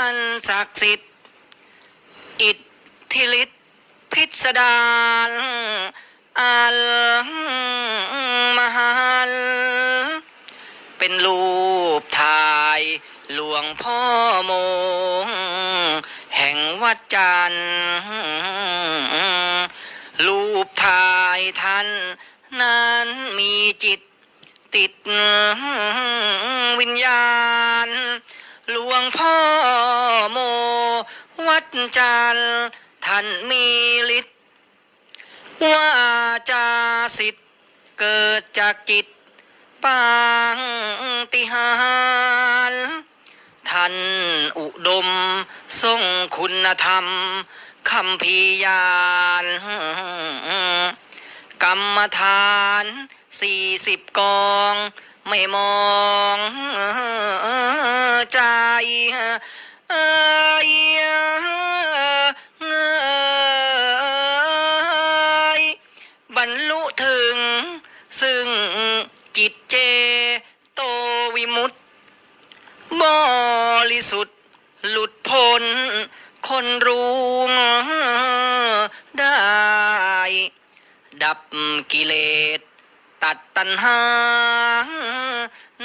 อันศักดิ์สิทธิ์ อิทธิฤทธิ์พิสดารอัลมหัลเป็นรูปถ่ายหลวงพ่อโมง แห่งวัดจันทร์รูปถ่ายท่านนั้นมีจิตติดวิญญาณ งพ่อโม วัดจันทร์ท่านมีฤทธิ์ว่าจาสิทธิ์เกิดจากจิตปางติหารท่านอุดมทรงคุณธรรมคำพียานกรรมฐานสี่สิบกอง ไม่มองเบรรลุถึง ซึ่งจิตเจโตวิมุตติบริสุทธิ์หลุดพ้นคนรู้ได้ ดับกิเลส ตัดตัณหา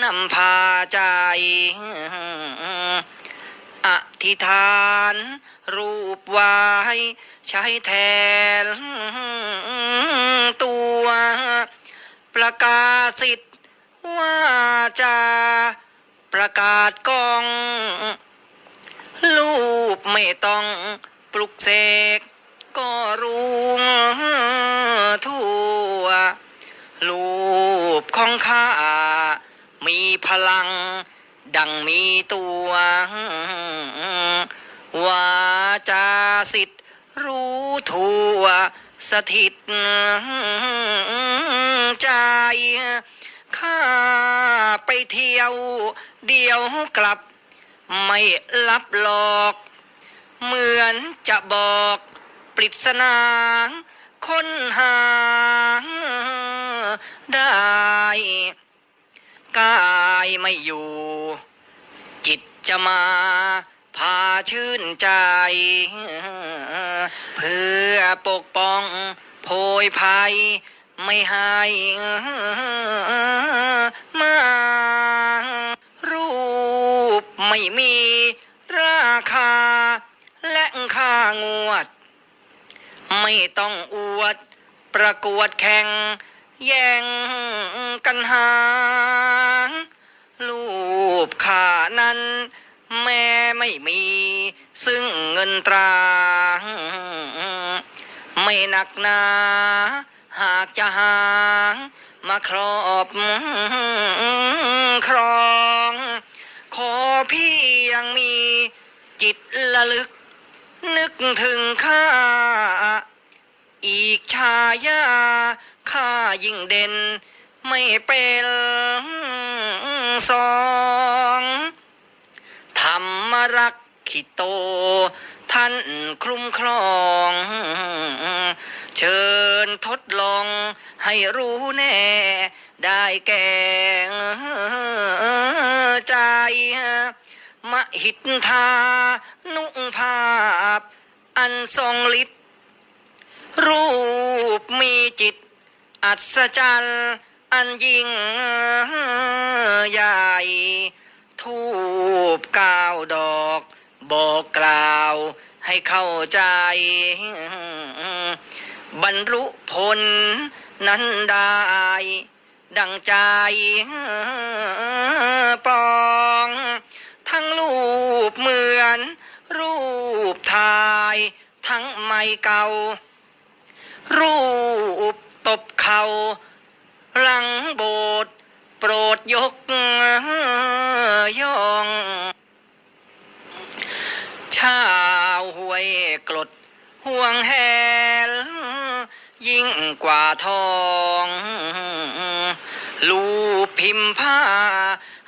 นำพาใจ ธิษฐาน รูปไว้ใช้แทนตัว ประกาศสิทธิ์ว่าจะประกาศกอง รูปไม่ต้องปลุกเสกก็รู้ทั่วรูปของข้ามีพลัง ดังมีตัววาจาสิทธิ์รู้ทั่วสถิตใจข้าไปเที่ยวเดียวกลับ ไม่รับหลอก เหมือนจะบอกปริศนาค้นหาได้ กายไม่อยู่ จิตจะมา พาชื่นใจ เพื่อปกป้องโพยภัยไม่ให้มารูปไม่มีราคา และค่างวด ไม่ต้องอวด ประกวดแข่ง แย่งกันหางรูปขานั้น แม่ไม่มี ซึ่งเงินตรา ไม่หนักหนา หากจะหางมาครอบครอง ขอพี่ยังมีจิตละลึก นึกถึงข้า อีกชายา ข้ายิ่งเด่น ไม่เป็นสองธรรมรักขิโต ท่านคลุมครอง เชิญทดลองให้รู้แน่ ได้แก่ใจมหิทธานุภาพ อันทรงฤทธิ์รูปมีจิต อัศจรรย์อันยิ่งใหญ่ทูบกาวดอก บอกกล่าวให้เข้าใจ บรรลุผลนั้นได้ ดังใจปอง ทั้งรูปเหมือน รูปถ่าย ทั้งไม่เก่า รูป ตบเข่าหลังโบสโปรดยกย่อง ชาวห้วยกรดห่วงแหนยิ่งกว่าทองลูพิมพ์ผ้า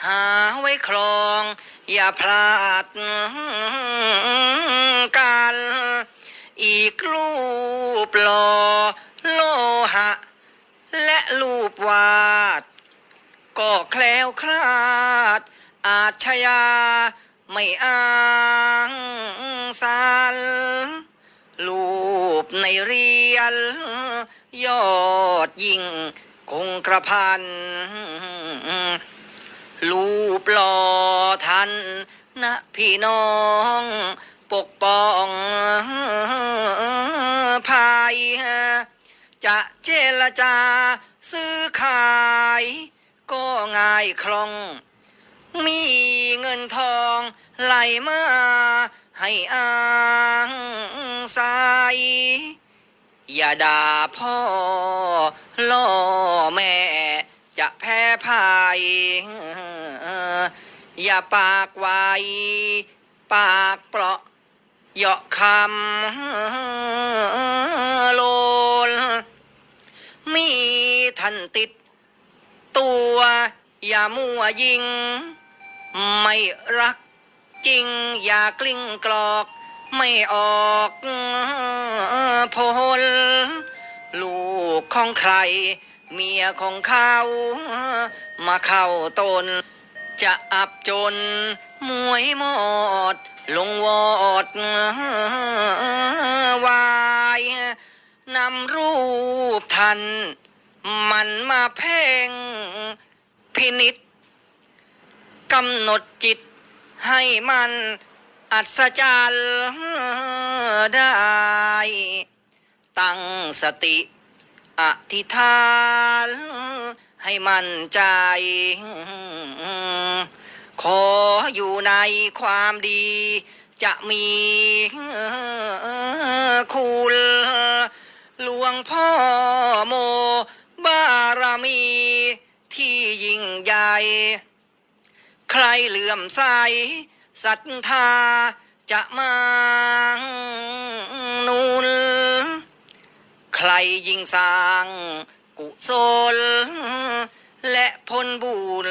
หาไว้ครอง อย่าพลาดกันอีกรูปหล่อ รูปวาด ก็แคล้วคลาด อาชญาไม่อ้างสารลูปในเรียน ยอดยิ่งคงกระพันลูปหล่อทันนะพี่น้องปกป้องภายจะเจรจา ซื้อขายก็ง่ายคล่อง มีเงินทองไหลมาให้อ้างสายอย่าด่าพ่อล่อแม่ จะแพ้ภาย อย่าปากไวปากเปราะเหยาะคำโลนมี ทันติด ตัวอย่ามัวยิง ไม่รักจริง อย่ากลิ้งกรอก ไม่ออกพลลูกของใคร เมียของเขามาเข้าตน จะอับจนมวยหมด ลงวอดวายนำรูปทัน มันมาเพ่งพินิษกำหนดจิตให้มันอัศจรรย์ได้ ตั้งสติอธิษฐานให้มั่นใจ ขออยู่ในความดี จะมีคุณหลวงพ่อโม มีที่ยิ่งใหญ่ ใครเหลื่อมใสศรัทธาจะมานุนใครยิ่งสร้างกุศลและผลบุญ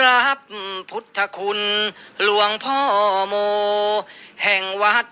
รับพุทธคุณหลวงพ่อโม แห่งวัด